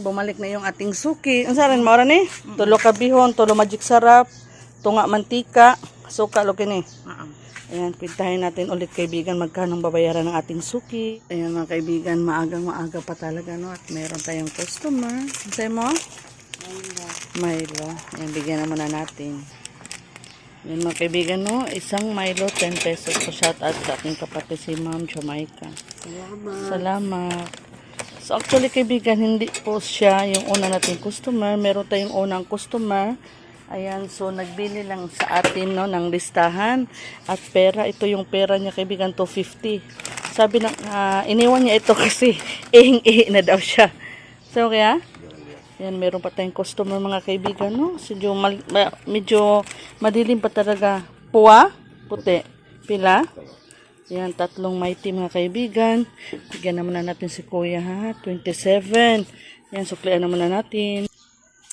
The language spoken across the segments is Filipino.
Bumalik na yung ating suki. Ang saran mo ni? Tulo ka bihon, tulo magic sarap, tunga mantika, suka lo kini. Ayan, pintahin natin ulit kaibigan magkano babayaran ng ating suki. Ayan mga kaibigan, maagang maaga pa talaga no at meron tayong customer. Ang sayo mo? Milo. Ayan, bigyan na muna natin. Yan mga kaibigan no, isang Milo 10 pesos. So shout out sa aking kapatid si Ma'am Jamaica. Salamat. Salamat. So actually kaibigan, hindi po siya yung una nating customer. Meron tayong unang customer. Ayan, so nagbili lang sa atin no, ng listahan at pera. Ito yung pera niya kaibigan, 250. Sabi ng, ah, iniwan niya ito kasi ihing-ihi na daw siya. So kaya, yan, meron pa tayong customer mga kaibigan, no? Medyo, mal, ma- medyo madilim pa talaga. Puwa, puti, pila. Yan, tatlong mighty mga kaibigan. Bigyan naman na natin si Kuya ha. 27. Yan, suklian naman na natin.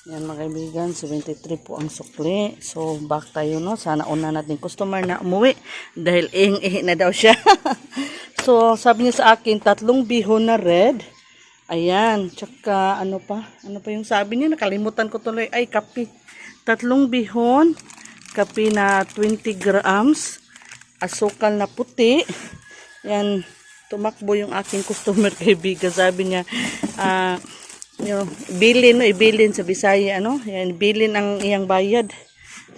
Yan mga kaibigan, 73 po ang sukli. So, back tayo no. Sana una natin customer na umuwi. Dahil ing-ihi na daw siya. so, sabi niya sa akin, tatlong bihon na red. Ayan, tsaka ano pa? Ano pa yung sabi niya? Nakalimutan ko tuloy. Ay, kape. Tatlong bihon, kape na 20 grams, asukal na puti. Yan, tumakbo yung aking customer kaibigan. Sabi niya, ah, yung bilin, no, ibilin sa Bisaya, ano? Yan, bilin ang iyang bayad.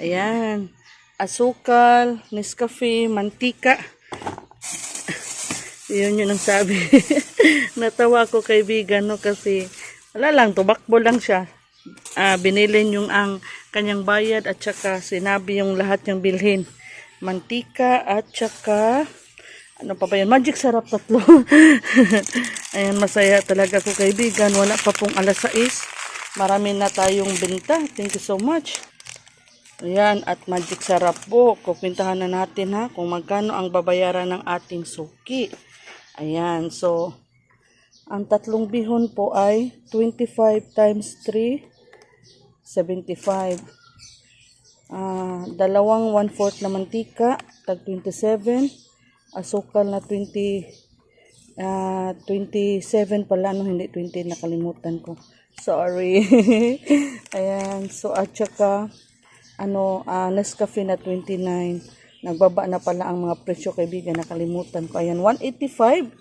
Ayan, asukal, Nescafe, mantika. Yun yun ang sabi. Natawa ko kaibigan no kasi wala lang, tubakbo lang siya. Ah, binilin yung ang kanyang bayad at saka sinabi yung lahat niyang bilhin. Mantika at saka ano pa ba yan? Magic sarap tatlo. Ayan, masaya talaga ako kaibigan. Wala pa pong alas 6. Marami na tayong binta. Thank you so much. Ayan, at magic sarap po. Kupintahan na natin ha kung magkano ang babayaran ng ating suki. Ayan, so, ang tatlong bihon po ay 25 times 3, 75. Ah, dalawang 1/4 na mantika, tag 27. Asukal na 20, ah 27 pala, no, hindi 20, nakalimutan ko. Sorry. Ayan, so at saka, ano, ah Nescafe na 29. Nagbaba na pala ang mga presyo kaibigan, nakalimutan ko. Ayan, 185.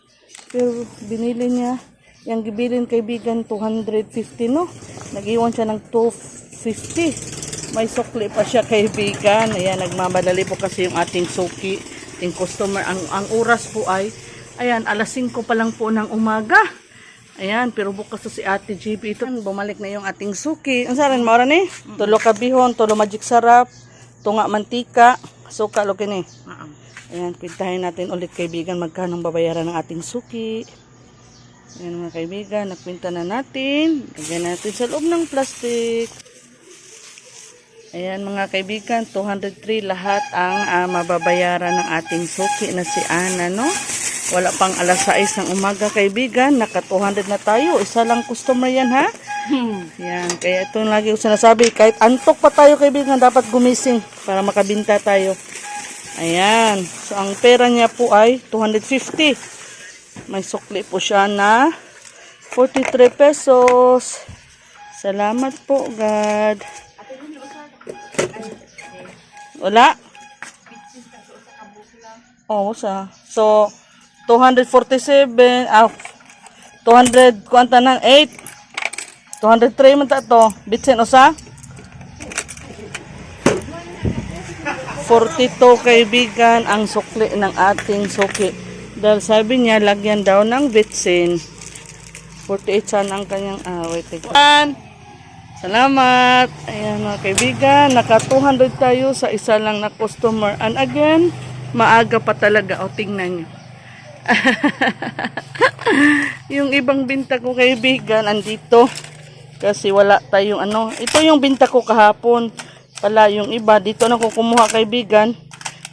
Pero binili niya, yung gibilin kaibigan, 250, no? Nag-iwan siya ng 250. May sukli pa siya kaibigan. Ayan, nagmamadali po kasi yung ating suki, ating customer. Ang, ang oras po ay, ayan, alas 5 pa lang po ng umaga. Ayan, pero bukas si Ate JB. Ito, bumalik na yung ating suki. Ang saran mo ni? Tulo ka bihon, tulo magic sarap, tunga mantika, suka lo kini. Ayan, pintahin natin ulit kaibigan magkano babayaran ng ating suki. Ayan mga kaibigan, nagpinta na natin. Lagyan natin sa loob ng plastic. Ayan mga kaibigan, 203 lahat ang ah, mababayaran ng ating suki na si Ana, no? Wala pang alas 6 ng umaga kaibigan, naka 200 na tayo. Isa lang customer yan ha. Yan, kaya ito yung lagi ko sinasabi, kahit antok pa tayo kaibigan, dapat gumising para makabinta tayo. Ayan, so ang pera niya po ay 250. May sukli po siya na 43 pesos. Salamat po, God. Wala? Oo, sa. So, 247, ah, 200, kuwanta na, 8. 203 man ta to. Bitsin usa? 42 kaibigan ang sukli ng ating suki. Dahil sabi niya, lagyan daw ng bitsin. 48 sana ang kanyang, ah, wait, wait. Salamat. Ayan mga kaibigan, naka 200 tayo sa isa lang na customer. And again, maaga pa talaga. O, tingnan nyo. yung ibang binta ko kaibigan, andito. Kasi wala tayong ano. Ito yung binta ko kahapon. Pala yung iba, dito na ko kumuha kaibigan.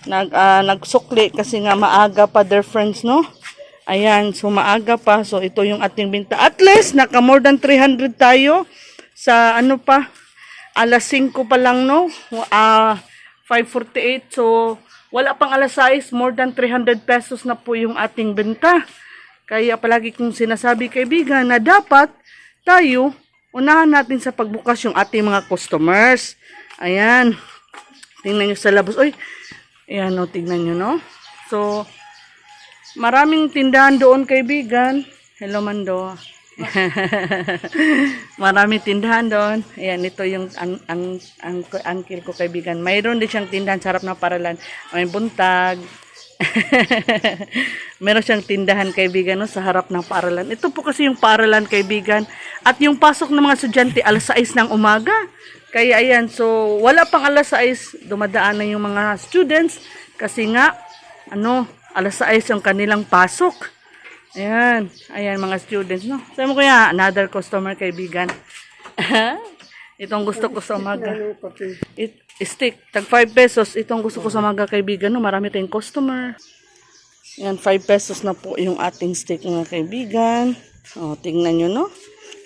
Nag, ah, nagsukli kasi nga maaga pa their friends, no? Ayan, so maaga pa. So ito yung ating binta. At least, naka more than 300 tayo. Sa ano pa, alas 5 pa lang, no? Ah, 5.48. So, wala pang alas 6, more than 300 pesos na po yung ating benta. Kaya palagi kong sinasabi kaibigan na dapat tayo, unahan natin sa pagbukas yung ating mga customers. Ayan. Tingnan nyo sa labas. Uy, ayan o, tingnan nyo, no? So, maraming tindahan doon, kaibigan. Hello, Mando. maraming tindahan doon. Ayan, ito yung ang, ang, ang, uncle ko, kaibigan. Mayroon din siyang tindahan sa harap ng paralan. May buntag. Meron siyang tindahan kaibigan no, sa harap ng paaralan. Ito po kasi yung paaralan kaibigan. At yung pasok ng mga estudyante alas 6 ng umaga. Kaya ayan, so wala pang alas 6, dumadaan na yung mga students. Kasi nga, ano, alas 6 yung kanilang pasok. Ayan, ayan mga students, no. Sabi mo kuya, another customer kaibigan. Itong gusto ko sa umaga. It, stick, tag 5 pesos. Itong gusto ko sa umaga kaibigan, no. Marami tayong customer. Yan, 5 pesos na po yung ating stick mga kaibigan. O, tingnan nyo, no?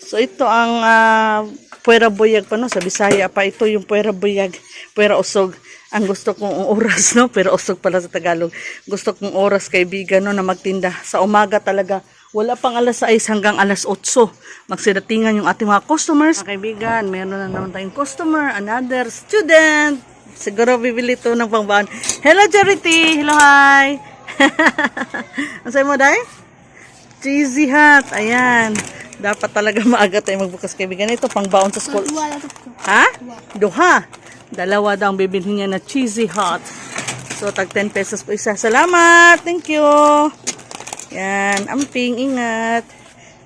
So, ito ang uh, puwera buyag pa, no? Sa Bisaya pa, ito yung puwera buyag, puwera usog. Ang gusto kong oras, no? Pero usog pala sa Tagalog. Gusto kong oras, kaibigan, no? Na magtinda. Sa umaga talaga. Wala pang alas 6 hanggang alas 8. Magsidatingan yung ating mga customers. Mga kaibigan, meron na naman tayong customer. Another student. Siguro bibili to ng pangbaan. Hello, Charity! Hello, hi! Ang sabi mo, Day? Cheesy hat. Ayan. Dapat talaga maaga tayo magbukas kaibigan. Ito, pang baon sa school. Ha? Duha. Dalawa daw ang bibilhin niya na cheesy hot. So, tag 10 pesos po isa. Salamat. Thank you. Yan. Amping, ingat.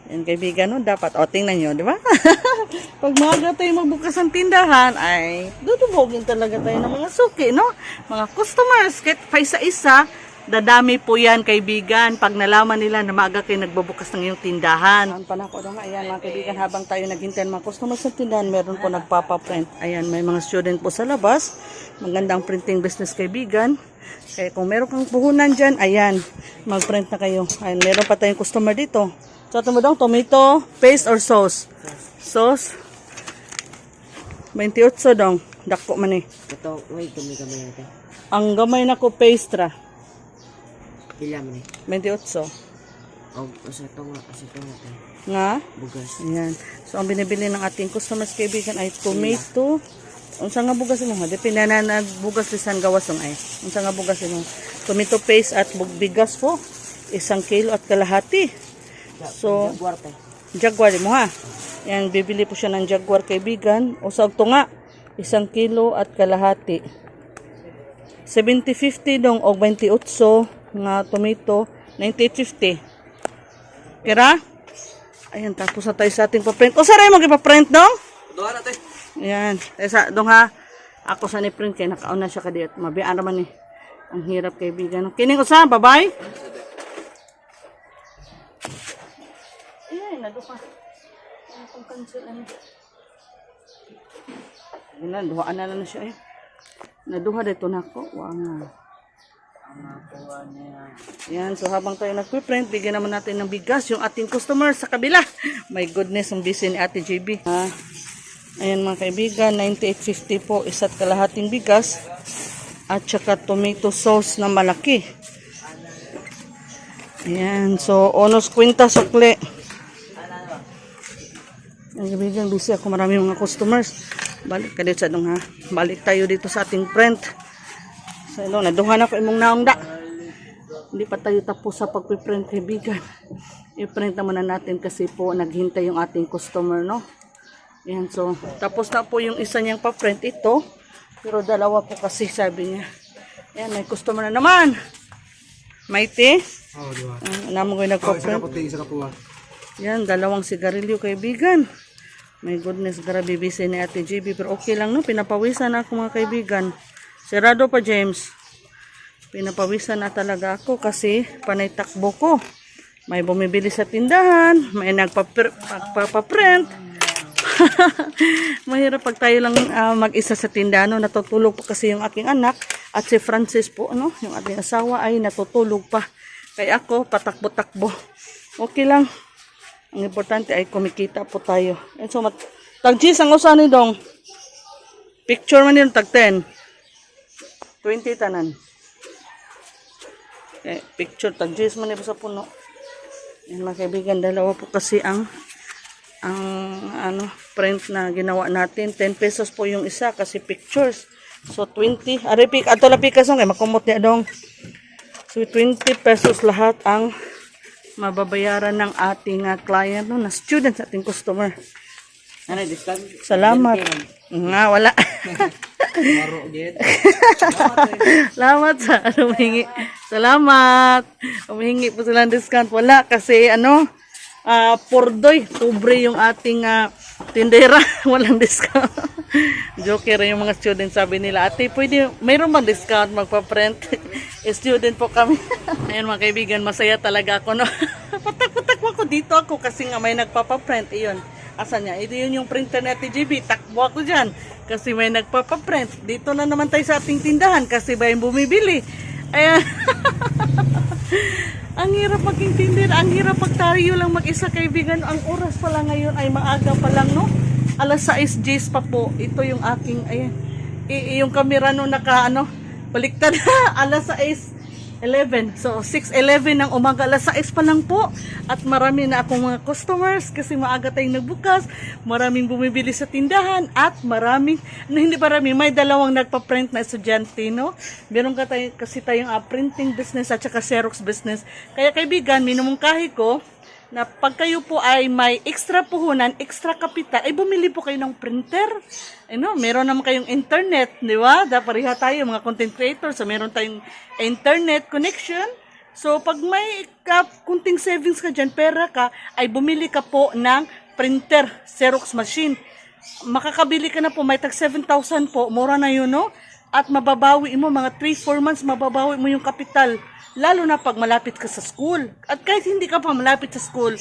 Yan, kaibigan, no? Dapat. O, tingnan nyo, di ba? Pag maaga tayo magbukas ng tindahan, ay dudubogin talaga tayo ng mga suki, no? Mga customers. Kahit pa isa-isa, dadami po yan, kaibigan. Pag nalaman nila na maaga kayo nagbubukas ng iyong tindahan. Ang panako daw nga, ayan mga kaibigan, habang tayo naghintay ng mga customers sa tindahan, meron po nagpapaprint. Ayan, may mga student po sa labas. Magandang printing business, kaibigan. Kaya kung meron kang puhunan dyan, ayan, mag-print na kayo. Ayan, meron pa tayong customer dito. So, ito mo daw, tomato, paste or sauce? Sauce. 28 dong. Dako man eh. Ito, wait, kami kami natin. Ang gamay na ko pastra. Pila man eh. 28. O, sa ito nga, sa ito nga tayo. Nga? Bugas. Ayan. So, ang binibili ng ating customers kaibigan ay tomato. Unsa nga bugas mo ha? Depende na nagbugas lisan gawasong ay. Unsa nga bugas mo? Tomato paste at bugbigas po. Isang kilo at kalahati. So, Jaguar tayo. Jaguar mo ha. Yan, bibili po siya ng Jaguar kaibigan. Usag to nga. Isang kilo at kalahati. 70.50 dong o 28 nga tomato. 98.50. Kira? Ayan, tapos na tayo sa ating paprint. O, saray mo ipaprint dong? Doha na tayo. Ayan. Tayo sa, dong ha. Ako sa ni print kay nakauna siya kadiyot. Mabiyaan naman eh. Ang hirap kaibigan. Kining ko sa, bye-bye. Ay, naduha. Ano kung cancel ano? Ayun na, duhaan na lang na siya eh. Naduha dito na ako. Wow nga. Yan, so habang tayo nagpiprint, bigyan naman natin ng bigas yung ating customer sa kabila. My goodness, ang busy ni Ate JB. Ha? Ayan mga kaibigan, 98.50 po isa't kalahating bigas at saka tomato sauce na malaki. Ayan, so onos kwinta sukle. Ang kaibigan, busy ako marami mga customers. Balik ka dito sa ha. Balik tayo dito sa ating print. So, ilo, naduhan ako imong naong da. Hindi pa tayo tapos sa pagpiprint, kaibigan. I-print naman na natin kasi po naghintay yung ating customer, no? Yan, so, tapos na po yung isa niyang pa-print ito. Pero dalawa po kasi, sabi niya. Yan, may customer na naman. Maite. Oo, di ba? Uh, naman ko yung Oh, isa ka nagpa-print. puti, isa ka puwa. Yan, dalawang sigarilyo kaibigan. My goodness, grabe busy ni Ate JB. Pero okay lang, no? Pinapawisan na ako mga kaibigan. Serado pa, James. Pinapawisan na talaga ako kasi panay takbo ko. May bumibili sa tindahan, may nagpaprint. Mahirap pag tayo lang ah, mag-isa sa tindahan. No? Natutulog pa kasi yung aking anak at si Francis po, ano? yung ating asawa ay natutulog pa. Kaya ako, patakbo-takbo. Okay lang. Ang importante ay kumikita po tayo. And so, mat tag G's ang usan ni dong. Picture man yun, tag 10. 20 tanan. Eh, picture, tag G's man sa puno. Yan mga kaibigan, dalawa po kasi ang ang ano print na ginawa natin 10 pesos po yung isa kasi pictures so 20 ari pik ato la pikasong kay makumot niya dong so 20 pesos lahat ang mababayaran ng ating ah, client no na student ating customer Ano, discount? salamat nga wala. Salamat sa ano, humingi. Salamat. Humingi po silang discount. Wala kasi ano, ah pordoy, pobre yung ating ah, tindera. Walang discount. Joker yung mga student sabi nila, ate, pwede, mayroon bang discount magpa-print? student po kami. Ayun mga kaibigan, masaya talaga ako. No? Patak-patak ako dito ako kasi nga may nagpapa-print. Iyon. Asan niya? Ito yun yung printer na TGB. Takbo ako dyan. Kasi may nagpapaprint. Dito na naman tayo sa ating tindahan kasi ba yung bumibili. Ayan. ang hirap maging tindir. Ang hirap pag tayo lang mag-isa kaibigan. Ang oras pala ngayon ay maaga pa lang, no? Alas 6 Gs pa po. Ito yung aking, ayan. I- yung camera no naka, ano, baliktad. Alas 6 11. So, 6.11 ng umaga, alas 6 pa lang po. At marami na akong mga customers kasi maaga tayong nagbukas. Maraming bumibili sa tindahan at maraming, no, hindi marami, may dalawang nagpa-print na estudyante, no? Meron ka tayo, kasi tayong ah, printing business at saka Xerox business. Kaya kaibigan, minumungkahi ko, na pag kayo po ay may extra puhunan, extra kapital, ay bumili po kayo ng printer. Ano, meron naman kayong internet, di ba? Dapat pareha tayo, mga content creators, so meron tayong internet connection. So, pag may ka, kunting savings ka dyan, pera ka, ay bumili ka po ng printer, Xerox machine. Makakabili ka na po, may tag 7,000 po, mura na yun, no? At mababawi mo, mga 3-4 months, mababawi mo yung kapital. Lalo na pag malapit ka sa school. At kahit hindi ka pa malapit sa school,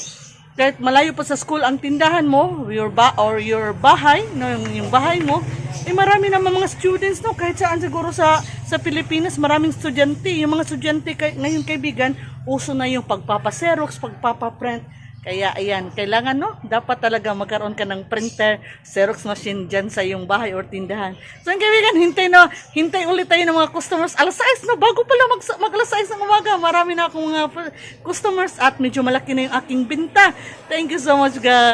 kahit malayo pa sa school ang tindahan mo, your ba or your bahay, no, yung, yung bahay mo, eh marami naman mga students, no, kahit saan siguro sa sa Pilipinas, maraming estudyante. Yung mga estudyante kay, ngayon kaibigan, uso na yung pagpapaserox, pagpapaprint. Kaya ayan, kailangan no, dapat talaga magkaroon ka ng printer, Xerox machine dyan sa iyong bahay or tindahan. So ang kaibigan, hintay no, hintay ulit tayo ng mga customers. Alas 6 no, bago pala mag, mag alas 6 ng umaga, marami na akong mga customers at medyo malaki na yung aking binta. Thank you so much guys.